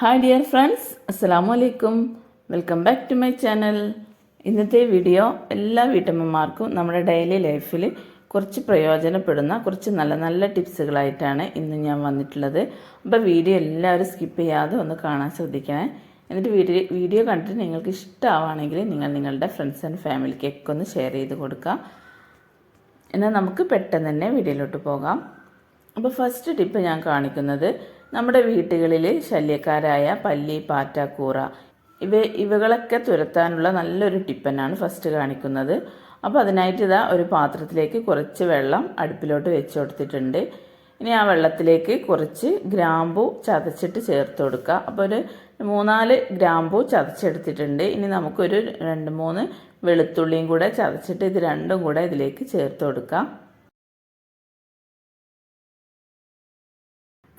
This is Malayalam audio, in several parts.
ഹായ് ഡിയർ ഫ്രണ്ട്സ് അസ്സലാമു അലൈക്കും welcome back to my channel ഇന്നത്തെ വീഡിയോ എല്ലാ വീട്ടമ്മമാർക്കും നമ്മുടെ ഡെയിലി ലൈഫിൽ കുറച്ച് പ്രയോജനപ്പെടുന്ന കുറച്ച് നല്ല നല്ല ടിപ്സുകളായിട്ടാണ് ഇന്ന് ഞാൻ വന്നിട്ടുള്ളത്. അപ്പോൾ വീഡിയോ എല്ലാവരും സ്കിപ്പ് ചെയ്യാതെ ഒന്ന് കാണാൻ ശ്രദ്ധിക്കണേ. എന്നിട്ട് വീഡിയോ വീഡിയോ കണ്ടിട്ട് നിങ്ങൾക്ക് ഇഷ്ടമാവുകയാണെങ്കിൽ നിങ്ങൾ നിങ്ങളുടെ ഫ്രണ്ട്സ് ആൻഡ് ഫാമിലിക്കൊക്കെ ഒന്ന് ഷെയർ ചെയ്ത് കൊടുക്കുക. എന്നാൽ നമുക്ക് പെട്ടെന്ന് തന്നെ വീഡിയോയിലോട്ട് പോകാം. അപ്പോൾ ഫസ്റ്റ് ടിപ്പ് ഞാൻ കാണിക്കുന്നത് നമ്മുടെ വീട്ടുകളിൽ ശല്യക്കാരായ പല്ലി പാറ്റ കൂറ ഇവ ഇവകളൊക്കെ തുരത്താനുള്ള നല്ലൊരു ടിപ്പനാണ് ഫസ്റ്റ് കാണിക്കുന്നത്. അപ്പോൾ അതിനായിട്ട് ഇതാ ഒരു പാത്രത്തിലേക്ക് കുറച്ച് വെള്ളം അടുപ്പിലോട്ട് വെച്ച് കൊടുത്തിട്ടുണ്ട്. ഇനി ആ വെള്ളത്തിലേക്ക് കുറച്ച് ഗ്രാമ്പു ചതച്ചിട്ട് ചേർത്ത് കൊടുക്കുക. അപ്പോൾ ഒരു മൂന്നാൽ ഗ്രാമ്പു ചതച്ചെടുത്തിട്ടുണ്ട്. ഇനി നമുക്കൊരു രണ്ട് മൂന്ന് വെളുത്തുള്ളിയും കൂടെ ചതച്ചിട്ട് ഇത് രണ്ടും കൂടെ ഇതിലേക്ക് ചേർത്ത് കൊടുക്കാം.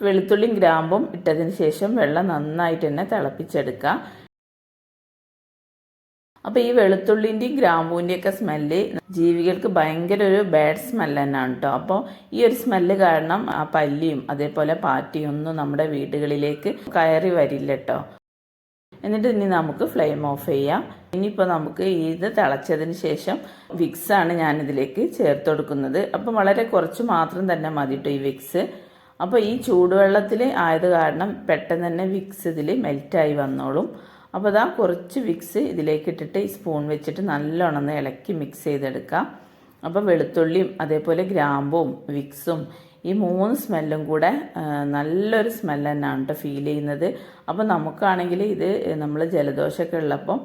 വെളുത്തുള്ളിയും ഗ്രാമ്പും ഇട്ടതിന് ശേഷം വെള്ളം നന്നായിട്ട് തന്നെ തിളപ്പിച്ചെടുക്കുക അപ്പോൾ ഈ വെളുത്തുള്ളിന്റെയും ഗ്രാമ്പൂവിന്റെയൊക്കെ സ്മെല്ല് ജീവികൾക്ക് ഭയങ്കര ഒരു ബാഡ് സ്മെല്ല് തന്നെയാണ് കേട്ടോ അപ്പോൾ ഈ ഒരു സ്മെല്ല് കാരണം ആ പല്ലിയും അതേപോലെ പാറ്റിയും ഒന്നും നമ്മുടെ വീടുകളിലേക്ക് കയറി വരില്ല കേട്ടോ എന്നിട്ട് ഇനി നമുക്ക് ഫ്ലെയിം ഓഫ് ചെയ്യാം. ഇനിയിപ്പോൾ നമുക്ക് ഇത് തിളച്ചതിന് ശേഷം വിക്സാണ് ഞാനിതിലേക്ക് ചേർത്ത് കൊടുക്കുന്നത്. അപ്പോൾ വളരെ കുറച്ച് മാത്രം തന്നെ മതി കേട്ടോ ഈ വിക്സ് അപ്പോൾ ഈ ചൂടുവെള്ളത്തിൽ ആയത് കാരണം പെട്ടെന്ന് തന്നെ വിക്സ് ഇതിൽ മെൽറ്റായി വന്നോളും. അപ്പോൾ അതാ കുറച്ച് വിക്സ് ഇതിലേക്ക് ഇട്ടിട്ട് ഈ സ്പൂൺ വെച്ചിട്ട് നല്ലോണം ഇളക്കി മിക്സ് ചെയ്തെടുക്കാം. അപ്പോൾ വെളുത്തുള്ളിയും അതേപോലെ ഗ്രാമ്പും വിക്സും ഈ മൂന്ന് സ്മെല്ലും കൂടെ നല്ലൊരു സ്മെല്ല് തന്നെയാണ് കേട്ടോ ഫീൽ ചെയ്യുന്നത്. അപ്പോൾ നമുക്കാണെങ്കിൽ ഇത് നമ്മൾ ജലദോഷമൊക്കെ ഉള്ളപ്പം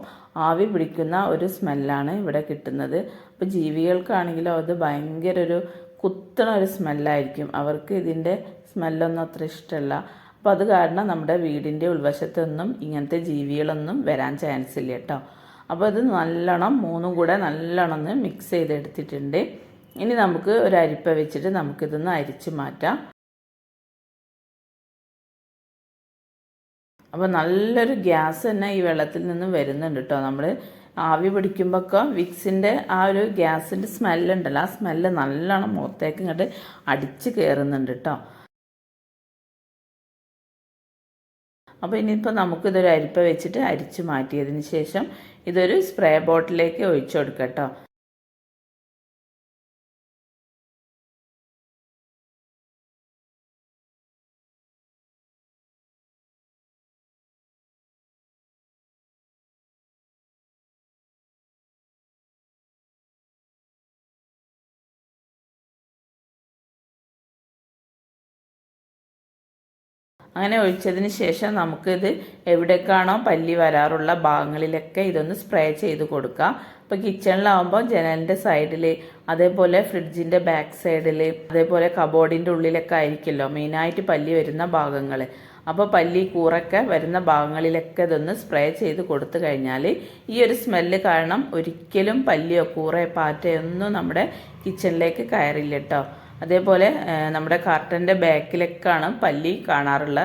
ആവി പിടിക്കുന്ന ഒരു സ്മെല്ലാണ് ഇവിടെ കിട്ടുന്നത്. അപ്പോൾ ജീവികൾക്കാണെങ്കിലും അത് ഭയങ്കര ഒരു കുത്തണ ഒരു സ്മെല്ലായിരിക്കും. അവർക്ക് ഇതിന്റെ സ്മെല്ലൊന്നും അത്ര ഇഷ്ടമല്ല അപ്പോൾ അത് കാരണം നമ്മുടെ വീടിന്റെ ഉൾവശത്തൊന്നും ഇങ്ങനത്തെ ജീവികളൊന്നും വരാൻ ചാൻസ് ഇല്ല കേട്ടോ അപ്പോൾ ഇത് നല്ലോണം മൂന്നും കൂടെ നല്ലോണം മിക്സ് ചെയ്തെടുത്തിട്ടുണ്ട്. ഇനി നമുക്ക് ഒരു അരിപ്പ വെച്ചിട്ട് നമുക്കിതൊന്ന് അരിച്ച് മാറ്റാം. അപ്പോൾ നല്ലൊരു ഗ്യാസ് തന്നെ ഈ വെള്ളത്തിൽ നിന്ന് വരുന്നുണ്ട് കേട്ടോ നമ്മൾ ആവി പിടിക്കുമ്പോഴൊക്കെ വിക്സിന്റെ ആ ഒരു ഗ്യാസിന്റെ സ്മെല്ലുണ്ടല്ലോ ആ സ്മെല്ല് നല്ലോണം മുഖത്തേക്ക് ഇങ്ങോട്ട് അടിച്ച് കയറുന്നുണ്ട് കേട്ടോ അപ്പോൾ ഇനിയിപ്പോൾ നമുക്കിതൊരു അരിപ്പ വെച്ചിട്ട് അരിച്ചു മാറ്റിയതിന് ശേഷം ഇതൊരു സ്പ്രേ ബോട്ടിലേക്ക് ഒഴിച്ചു കൊടുക്കട്ടോ. അങ്ങനെ ഒഴിച്ചതിന് ശേഷം നമുക്കിത് എവിടേക്കാണോ പല്ലി വരാറുള്ള ഭാഗങ്ങളിലൊക്കെ ഇതൊന്ന് സ്പ്രേ ചെയ്ത് കൊടുക്കാം. ഇപ്പോൾ കിച്ചണിലാവുമ്പോൾ ജനലിന്റെ സൈഡിൽ അതേപോലെ ഫ്രിഡ്ജിന്റെ ബാക്ക് സൈഡിൽ അതേപോലെ കബോർഡിന്റെ ഉള്ളിലൊക്കെ ആയിരിക്കുമല്ലോ മെയിനായിട്ട് പല്ലി വരുന്ന ഭാഗങ്ങൾ അപ്പോൾ പല്ലി കൂറൊക്കെ വരുന്ന ഭാഗങ്ങളിലൊക്കെ ഇതൊന്ന് സ്പ്രേ ചെയ്ത് കൊടുത്തു കഴിഞ്ഞാൽ ഈ ഒരു സ്മെല്ല് കാരണം ഒരിക്കലും പല്ലിയോ കൂറയോ പാറ്റയോ ഒന്നും നമ്മുടെ കിച്ചണിലേക്ക് കയറില്ല കേട്ടോ അതേപോലെ നമ്മുടെ കർട്ടന്റെ ബാക്കിലൊക്കെയാണ് പല്ലി കാണാറുള്ള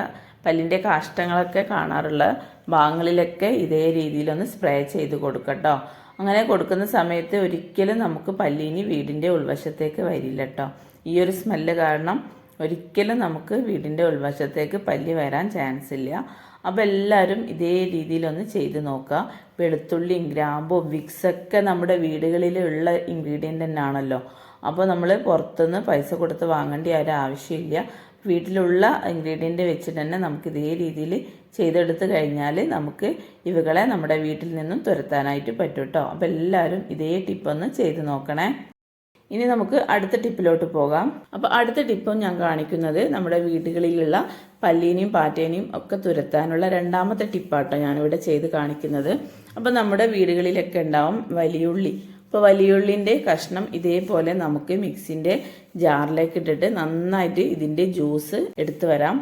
പല്ലിന്റെ കാഷ്ടങ്ങളൊക്കെ കാണാറുള്ള ഭാഗങ്ങളിലൊക്കെ ഇതേ രീതിയിലൊന്ന് സ്പ്രേ ചെയ്ത് കൊടുക്കട്ടോ അങ്ങനെ കൊടുക്കുന്ന സമയത്ത് ഒരിക്കലും നമുക്ക് പല്ലിനി വീടിന്റെ ഉൾവശത്തേക്ക് വരില്ല കേട്ടോ ഈ ഒരു സ്മെല്ല് കാരണം ഒരിക്കലും നമുക്ക് വീടിന്റെ ഉൾവശത്തേക്ക് പല്ലി വരാൻ ചാൻസ് ഇല്ല. അപ്പോൾ എല്ലാവരും ഇതേ രീതിയിലൊന്ന് ചെയ്ത് നോക്കുക വെളുത്തുള്ളിയും ഗ്രാമ്പും വിക്സൊക്കെ നമ്മുടെ വീടുകളിലുള്ള ഇൻഗ്രീഡിയന്റ് തന്നെയാണല്ലോ അപ്പോൾ നമ്മൾ പുറത്തുനിന്ന് പൈസ കൊടുത്ത് വാങ്ങേണ്ട ഒരു ആവശ്യമില്ല. വീട്ടിലുള്ള ഇൻഗ്രീഡിയന്റ് വെച്ചിട്ട് തന്നെ നമുക്ക് ഇതേ രീതിയിൽ ചെയ്തെടുത്ത് കഴിഞ്ഞാൽ നമുക്ക് ഇവകളെ നമ്മുടെ വീട്ടിൽ നിന്നും തുരത്താനായിട്ട് പറ്റും കേട്ടോ അപ്പോൾ എല്ലാവരും ഇതേ ടിപ്പൊന്ന് ചെയ്ത് നോക്കണേ. ഇനി നമുക്ക് അടുത്ത ടിപ്പിലോട്ട് പോകാം. അപ്പോൾ അടുത്ത ടിപ്പും ഞാൻ കാണിക്കുന്നത് നമ്മുടെ വീടുകളിലുള്ള പല്ലീനെയും പാറ്റേനെയും ഒക്കെ തുരത്താനുള്ള രണ്ടാമത്തെ ടിപ്പാട്ടോ ഞാനിവിടെ ചെയ്ത് കാണിക്കുന്നത്. അപ്പോൾ നമ്മുടെ വീടുകളിലൊക്കെ ഉണ്ടാവും വലിയുള്ളി. ഇപ്പോൾ വലിയുള്ളിന്റെ കഷ്ണം ഇതേപോലെ നമുക്ക് മിക്സിന്റെ ജാറിലേക്ക് ഇട്ടിട്ട് നന്നായിട്ട് ഇതിന്റെ ജ്യൂസ് എടുത്തു വരാം.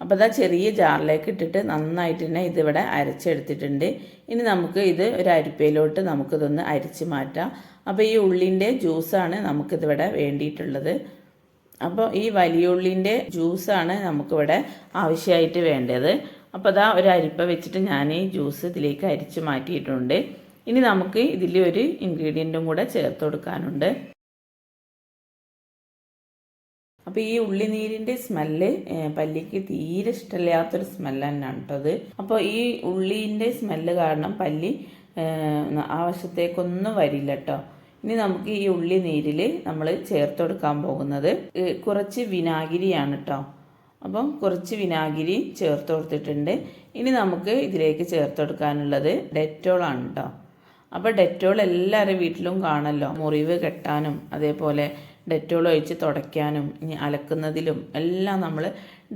അപ്പോൾ അതാ ചെറിയ ജാറിലേക്ക് ഇട്ടിട്ട് നന്നായിട്ട് തന്നെ ഇതിവിടെ അരച്ചെടുത്തിട്ടുണ്ട്. ഇനി നമുക്ക് ഇത് ഒരു അരിപ്പയിലോട്ട് നമുക്കിതൊന്ന് അരിച്ച് മാറ്റാം. അപ്പോൾ ഈ ഉള്ളിന്റെ ജ്യൂസാണ് നമുക്കിതിവിടെ വേണ്ടിയിട്ടുള്ളത്. അപ്പോൾ ഈ വലിയ ഉള്ളിന്റെ ജ്യൂസാണ് നമുക്കിവിടെ ആവശ്യമായിട്ട് വേണ്ടത്. അപ്പോൾ അതാ ഒരു അരിപ്പ വെച്ചിട്ട് ഞാൻ ഈ ജ്യൂസ് ഇതിലേക്ക് അരിച്ച് മാറ്റിയിട്ടുണ്ട്. ഇനി നമുക്ക് ഇതിൽ ഒരു ഇൻഗ്രീഡിയന്റും കൂടെ ചേർത്ത് കൊടുക്കാനുണ്ട്. അപ്പോൾ ഈ ഉള്ളിനീരിന്റെ സ്മെല്ല് പല്ലിക്ക് തീരെ ഇഷ്ടമില്ലാത്തൊരു സ്മെല്ല് തന്നെയാണ് കേട്ടത് അപ്പോൾ ഈ ഉള്ളീന്റെ സ്മെല്ല് കാരണം പല്ലി ആ വശത്തേക്കൊന്നും വരില്ല കേട്ടോ ഇനി നമുക്ക് ഈ ഉള്ളി നീരിൽ നമ്മൾ ചേർത്ത് കൊടുക്കാൻ പോകുന്നത് കുറച്ച് വിനാഗിരിയാണ് കേട്ടോ അപ്പം കുറച്ച് വിനാഗിരി ചേർത്ത് കൊടുത്തിട്ടുണ്ട്. ഇനി നമുക്ക് ഇതിലേക്ക് ചേർത്ത് കൊടുക്കാനുള്ളത് ഡെറ്റോളാണ് കേട്ടോ അപ്പോൾ ഡെറ്റോൾ എല്ലാവരും വീട്ടിലും കാണല്ലോ. മുറിവ് കെട്ടാനും അതേപോലെ ഡെറ്റോൾ ഒഴിച്ച് തുടയ്ക്കാനും ഇനി അലക്കുന്നതിലും എല്ലാം നമ്മൾ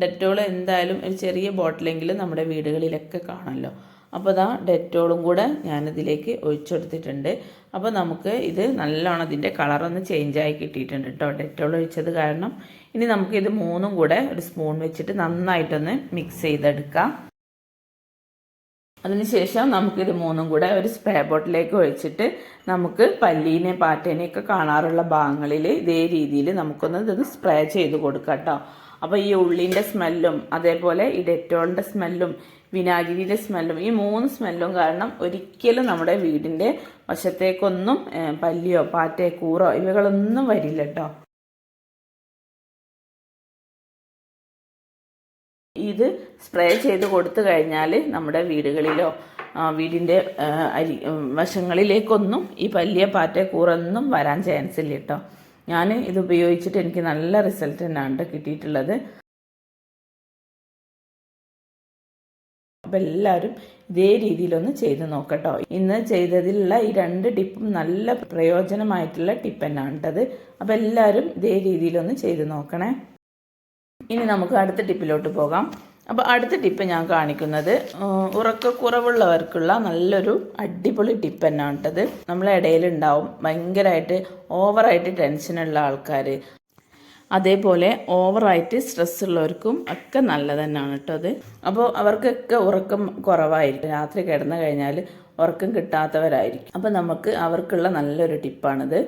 ഡെറ്റോൾ എന്തായാലും ഒരു ചെറിയ ബോട്ടിലെങ്കിലും നമ്മുടെ വീടുകളിലൊക്കെ കാണല്ലോ. അപ്പോൾ ഇതാ ഡെറ്റോളും കൂടെ ഞാനിതിലേക്ക് ഒഴിച്ചെടുത്തിട്ടുണ്ട്. അപ്പോൾ നമുക്ക് ഇത് നല്ലോണം ഇതിന്റെ കളറൊന്ന് ചേഞ്ചായി കിട്ടിയിട്ടുണ്ട് കേട്ടോ ഡെറ്റോൾ ഒഴിച്ചത് കാരണം ഇനി നമുക്ക് ഇത് മൂന്നും കൂടെ ഒരു സ്പൂൺ വെച്ചിട്ട് നന്നായിട്ടൊന്ന് മിക്സ് ചെയ്തെടുക്കാം. അതിനുശേഷം നമുക്കിത് മൂന്നും കൂടെ ഒരു സ്പ്രേ ബോട്ടിലേക്ക് ഒഴിച്ചിട്ട് നമുക്ക് പല്ലീനെ പാറ്റേനെയൊക്കെ കാണാറുള്ള ഭാഗങ്ങളിൽ ഇതേ രീതിയിൽ നമുക്കൊന്ന് ഇതൊന്ന് സ്പ്രേ ചെയ്ത് കൊടുക്കാം കേട്ടോ അപ്പോൾ ഈ ഉള്ളിന്റെ സ്മെല്ലും അതേപോലെ ഈ ഡെറ്റോളിന്റെ സ്മെല്ലും വിനാഗിരിയുടെ സ്മെല്ലും ഈ മൂന്ന് സ്മെല്ലും കാരണം ഒരിക്കലും നമ്മുടെ വീടിന്റെ വശത്തേക്കൊന്നും പല്ലിയോ പാറ്റയോ കൂറോ ഇവകളൊന്നും വരില്ല കേട്ടോ ഇത് സ്പ്രേ ചെയ്ത് കൊടുത്തു കഴിഞ്ഞാൽ നമ്മുടെ വീടുകളിലോ വീടിന്റെ അരി വശങ്ങളിലേക്കൊന്നും ഈ പല്ലിയ പാറ്റ കൂറൊന്നും വരാൻ ചാൻസ് ഇല്ല കേട്ടോ ഞാൻ ഇത് ഉപയോഗിച്ചിട്ട് എനിക്ക് നല്ല റിസൾട്ട് തന്നെയാണ് കിട്ടിയിട്ടുള്ളത്. അപ്പം എല്ലാവരും ഇതേ രീതിയിലൊന്ന് ചെയ്ത് നോക്കട്ടോ. ഇന്ന് ചെയ്തതിലുള്ള ഈ രണ്ട് ടിപ്പും നല്ല പ്രയോജനമായിട്ടുള്ള ടിപ്പ് തന്നെയാണ് കേട്ടത് അപ്പം എല്ലാവരും ഇതേ രീതിയിലൊന്ന് ചെയ്ത് നോക്കണേ. ഇനി നമുക്ക് അടുത്ത ടിപ്പിലോട്ട് പോകാം. അപ്പോൾ അടുത്ത ടിപ്പ് ഞാൻ കാണിക്കുന്നത് ഉറക്കക്കുറവുള്ളവർക്കുള്ള നല്ലൊരു അടിപൊളി ടിപ്പ് തന്നെയാണ് കേട്ടത്. നമ്മളെ ഇടയിലുണ്ടാവും ഭയങ്കരമായിട്ട് ഓവറായിട്ട് ടെൻഷനുള്ള ആൾക്കാർ അതേപോലെ ഓവറായിട്ട് സ്ട്രെസ് ഉള്ളവർക്കും ഒക്കെ നല്ലത് തന്നെയാണ് കേട്ടോ അത്. അപ്പോൾ അവർക്കൊക്കെ ഉറക്കം കുറവായിരിക്കും. രാത്രി കിടന്നു കഴിഞ്ഞാൽ ഉറക്കം കിട്ടാത്തവരായിരിക്കും. അപ്പോൾ നമുക്ക് അവർക്കുള്ള നല്ലൊരു ടിപ്പാണിത്.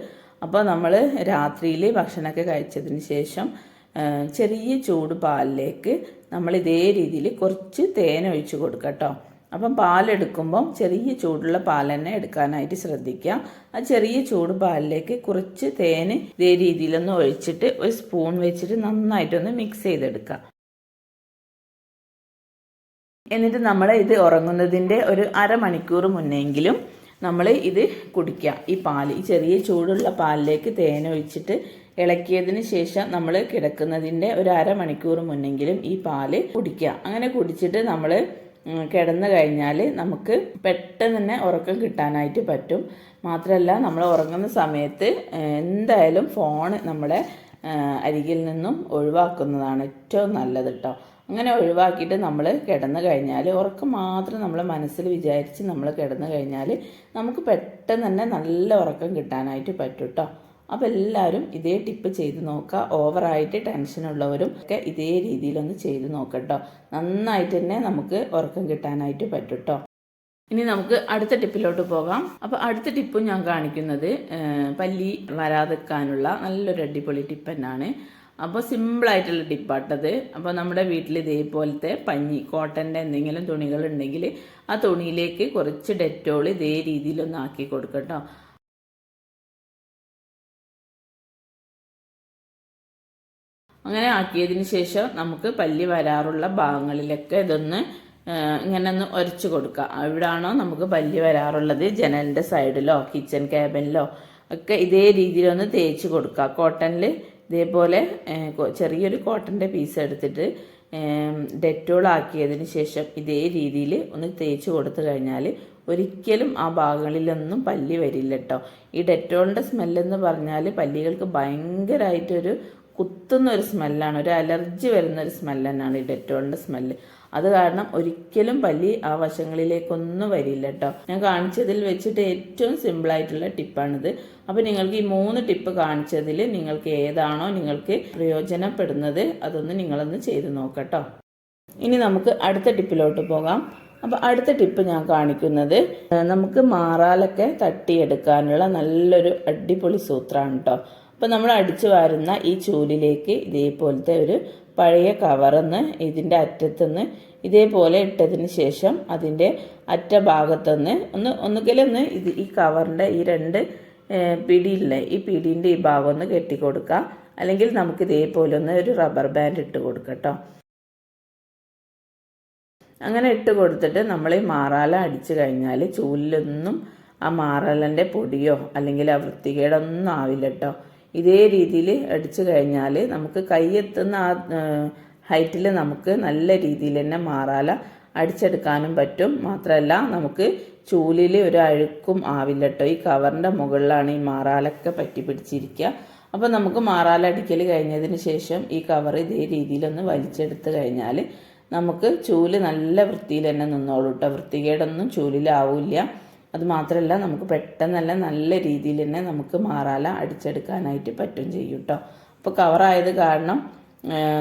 അപ്പോൾ നമ്മൾ രാത്രിയിൽ ഭക്ഷണമൊക്കെ കഴിച്ചതിന് ശേഷം ചെറിയ ചൂട് പാലിലേക്ക് നമ്മൾ ഇതേ രീതിയിൽ കുറച്ച് തേൻ ഒഴിച്ച് കൊടുക്കുക കേട്ടോ. അപ്പം പാലെടുക്കുമ്പം ചെറിയ ചൂടുള്ള പാൽ തന്നെ എടുക്കാനായിട്ട് ശ്രദ്ധിക്കുക. ആ ചെറിയ ചൂട് പാലിലേക്ക് കുറച്ച് തേൻ ഇതേ രീതിയിലൊന്ന് ഒഴിച്ചിട്ട് ഒരു സ്പൂൺ വെച്ചിട്ട് നന്നായിട്ടൊന്ന് മിക്സ് ചെയ്തെടുക്കുക. എന്നിട്ട് നമ്മൾ ഇത് ഉറങ്ങുന്നതിന്റെ ഒരു അരമണിക്കൂർ മുന്നെങ്കിലും നമ്മൾ ഇത് കുടിക്കുക. ഈ പാൽ ഈ ചെറിയ ചൂടുള്ള പാലിലേക്ക് തേൻ ഒഴിച്ചിട്ട് ഇളക്കിയതിന് ശേഷം നമ്മൾ കിടക്കുന്നതിന്റെ ഒരു അരമണിക്കൂർ മുന്നെങ്കിലും ഈ പാൽ കുടിക്കുക. അങ്ങനെ കുടിച്ചിട്ട് നമ്മൾ കിടന്നു കഴിഞ്ഞാൽ നമുക്ക് പെട്ടെന്ന് തന്നെ ഉറക്കം കിട്ടാനായിട്ട് പറ്റും. മാത്രമല്ല നമ്മൾ ഉറങ്ങുന്ന സമയത്ത് എന്തായാലും ഫോൺ നമ്മുടെ അരികിൽ നിന്നും ഒഴിവാക്കുന്നതാണ് ഏറ്റവും നല്ലത് കേട്ടോ അങ്ങനെ ഒഴിവാക്കിയിട്ട് നമ്മൾ കിടന്നു കഴിഞ്ഞാൽ ഉറക്കം മാത്രം നമ്മൾ മനസ്സിൽ വിചാരിച്ച് നമ്മൾ കിടന്നു കഴിഞ്ഞാൽ നമുക്ക് പെട്ടെന്ന് തന്നെ നല്ല ഉറക്കം കിട്ടാനായിട്ട് പറ്റും കേട്ടോ അപ്പോൾ എല്ലാവരും ഇതേ ടിപ്പ് ചെയ്ത് നോക്കുക ഓവറായിട്ട് ടെൻഷനുള്ളവരും ഒക്കെ ഇതേ രീതിയിലൊന്ന് ചെയ്ത് നോക്കട്ടോ. നന്നായിട്ട് തന്നെ നമുക്ക് ഉറക്കം കിട്ടാനായിട്ട് പറ്റും ഇനി നമുക്ക് അടുത്ത ടിപ്പിലോട്ട് പോകാം. അപ്പോൾ അടുത്ത ടിപ്പും ഞാൻ കാണിക്കുന്നത് പല്ലി വരാതെക്കാനുള്ള നല്ലൊരു അടിപൊളി ടിപ്പ് തന്നെയാണ് അപ്പോൾ സിമ്പിളായിട്ടുള്ള ടിപ്പാട്ടത് അപ്പോൾ നമ്മുടെ വീട്ടിൽ ഇതേപോലത്തെ പഞ്ഞി കോട്ടന്റെ എന്തെങ്കിലും തുണികൾ ഉണ്ടെങ്കിൽ ആ തുണിയിലേക്ക് കുറച്ച് ഡെറ്റോൾ ഇതേ രീതിയിലൊന്ന് ആക്കി കൊടുക്കട്ടോ. അങ്ങനെ ആക്കിയതിന് ശേഷം നമുക്ക് പല്ലി വരാറുള്ള ഭാഗങ്ങളിലൊക്കെ ഇതൊന്ന് ഇങ്ങനെ ഒന്ന് ഉരച്ച് കൊടുക്കുക. എവിടാണോ നമുക്ക് പല്ലി വരാറുള്ളത്? ജനലിന്റെ സൈഡിലോ കിച്ചൺ ക്യാബിനിലോ ഒക്കെ ഇതേ രീതിയിലൊന്ന് തേച്ച് കൊടുക്കുക. കോട്ടണിൽ ഇതേപോലെ ചെറിയൊരു കോട്ടന്റെ പീസ് എടുത്തിട്ട് ഡെറ്റോൾ ആക്കിയതിന് ശേഷം ഇതേ രീതിയിൽ ഒന്ന് തേച്ച് കൊടുത്തു കഴിഞ്ഞാൽ ഒരിക്കലും ആ ഭാഗങ്ങളിലൊന്നും പല്ലി വരില്ല കേട്ടോ ഈ ഡെറ്റോളിന്റെ സ്മെല്ലെന്ന് പറഞ്ഞാൽ പല്ലികൾക്ക് ഭയങ്കരമായിട്ടൊരു കുത്തുന്ന ഒരു സ്മെല്ലാണ്. ഒരു അലർജി വരുന്ന ഒരു സ്മെല്ല് തന്നെയാണ് ഈ ഡെറ്റോളിന്റെ സ്മെല്ല്. അത് കാരണം ഒരിക്കലും പല്ലി ആ വശങ്ങളിലേക്കൊന്നും വരില്ല കേട്ടോ. ഞാൻ കാണിച്ചതിൽ വെച്ചിട്ട് ഏറ്റവും സിമ്പിളായിട്ടുള്ള ടിപ്പാണിത്. അപ്പോൾ നിങ്ങൾക്ക് ഈ മൂന്ന് ടിപ്പ് കാണിച്ചതിൽ നിങ്ങൾക്ക് ഏതാണോ നിങ്ങൾക്ക് പ്രയോജനപ്പെടുന്നത് അതൊന്ന് നിങ്ങളൊന്ന് ചെയ്ത് നോക്കട്ടോ ഇനി നമുക്ക് അടുത്ത ടിപ്പിലോട്ട് പോകാം. അപ്പോൾ അടുത്ത ടിപ്പ് ഞാൻ കാണിക്കുന്നത് നമുക്ക് മാറാലൊക്കെ തട്ടിയെടുക്കാനുള്ള നല്ലൊരു അടിപൊളി സൂത്രമാണ് കേട്ടോ. അപ്പോൾ നമ്മൾ അടിച്ചു വാരുന്ന ഈ ചൂലിലേക്ക് ഇതേപോലത്തെ ഒരു പഴയ കവറിന്ന് ഇതിന്റെ അറ്റത്തുനിന്ന് ഇതേപോലെ ഇട്ടതിന് ശേഷം അതിന്റെ അറ്റ ഭാഗത്തുനിന്ന് ഒന്ന് ഒന്നുകിലൊന്ന് ഇത് ഈ കവറിന്റെ ഈ രണ്ട് പിടിയില്ലേ ഈ പിടീന്റെ ഈ ഭാഗം ഒന്ന് കെട്ടിക്കൊടുക്കുക അല്ലെങ്കിൽ നമുക്ക് ഇതേപോലെ ഒന്ന് ഒരു റബ്ബർ ബാൻഡ് ഇട്ട് കൊടുക്കട്ടോ അങ്ങനെ ഇട്ട് കൊടുത്തിട്ട് നമ്മൾ ഈ മാറാല അടിച്ചു കഴിഞ്ഞാൽ ചൂലിലൊന്നും ആ മാറാലന്റെ പൊടിയോ അല്ലെങ്കിൽ ആ വൃത്തികേടൊന്നും ആവില്ല കേട്ടോ ഇതേ രീതിയിൽ അടിച്ചു കഴിഞ്ഞാൽ നമുക്ക് കൈയെത്തുന്ന ആ ഹൈറ്റിൽ നമുക്ക് നല്ല രീതിയിൽ തന്നെ മാറാല. അടിച്ചെടുക്കാനും പറ്റും. മാത്രമല്ല നമുക്ക് ചൂലിൽ ഒരു അഴുക്കും ആവില്ല കേട്ടോ ഈ കവറിന്റെ മുകളിലാണ് ഈ മാറാലൊക്കെ പറ്റി പിടിച്ചിരിക്കുക അപ്പോൾ നമുക്ക് മാറാല അടിക്കൽ കഴിഞ്ഞതിന് ശേഷം ഈ കവർ ഇതേ രീതിയിലൊന്ന് വലിച്ചെടുത്ത് കഴിഞ്ഞാൽ നമുക്ക് ചൂൽ നല്ല വൃത്തിയിൽ തന്നെ നിന്നോളൂ കേട്ടോ വൃത്തികേടൊന്നും ചൂലിലാവില്ല. അത് മാത്രമല്ല നമുക്ക് പെട്ടെന്നല്ല നല്ല രീതിയിൽ തന്നെ നമുക്ക് മാറാല അടിച്ചെടുക്കാനായിട്ട് പറ്റും ചെയ്യും കേട്ടോ അപ്പോൾ കവറായത് കാരണം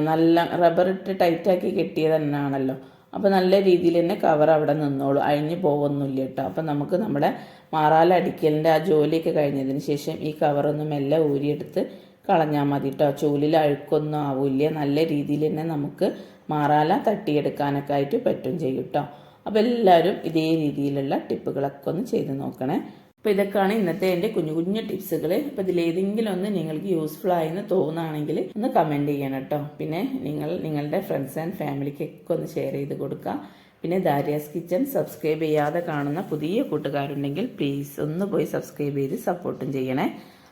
നല്ല റബ്ബർ ഇട്ട് ടൈറ്റാക്കി കെട്ടിയത് തന്നെയാണല്ലോ. അപ്പോൾ നല്ല രീതിയിൽ തന്നെ കവർ അവിടെ നിന്നോളൂ. അഴിഞ്ഞു പോകുന്നില്ല കേട്ടോ അപ്പോൾ നമുക്ക് നമ്മുടെ മാറാല അടിക്കലിന്റെ ആ ജോലിയൊക്കെ കഴിഞ്ഞതിന് ശേഷം ഈ കവറൊന്ന് മെല്ലെ ഊരിയെടുത്ത് കളഞ്ഞാൽ മതി കേട്ടോ ചൂലിൽ അഴുക്കൊന്നും ആവില്ല. നല്ല രീതിയിൽ തന്നെ നമുക്ക് മാറാല തട്ടിയെടുക്കാനൊക്കെ ആയിട്ട് പറ്റും ചെയ്യും കേട്ടോ അപ്പോൾ എല്ലാവരും ഇതേ രീതിയിലുള്ള ടിപ്പുകളൊക്കെ ഒന്ന് ചെയ്ത് നോക്കണേ. അപ്പോൾ ഇതൊക്കെയാണ് ഇന്നത്തെ എന്റെ കുഞ്ഞു കുഞ്ഞു ടിപ്സുകൾ അപ്പോൾ ഇതിലേതെങ്കിലും ഒന്ന് നിങ്ങൾക്ക് യൂസ്ഫുൾ ആയെന്ന് തോന്നുകയാണെങ്കിൽ ഒന്ന് കമന്റ് ചെയ്യണം കേട്ടോ പിന്നെ നിങ്ങൾ നിങ്ങളുടെ ഫ്രണ്ട്സ് ആൻഡ് ഫാമിലിക്കൊക്കെ ഒന്ന് ഷെയർ ചെയ്ത് കൊടുക്കുക. പിന്നെ ദാരിയാസ് കിച്ചൺ സബ്സ്ക്രൈബ് ചെയ്യാതെ കാണുന്ന പുതിയ കൂട്ടുകാരുണ്ടെങ്കിൽ പ്ലീസ് ഒന്ന് പോയി സബ്സ്ക്രൈബ് ചെയ്ത് സപ്പോർട്ടും ചെയ്യണേ.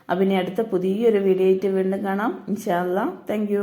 അപ്പം ഇനി അടുത്ത പുതിയൊരു വീഡിയോ ആയിട്ട് വീണ്ടും കാണാം. ഇൻഷാല്ല താങ്ക്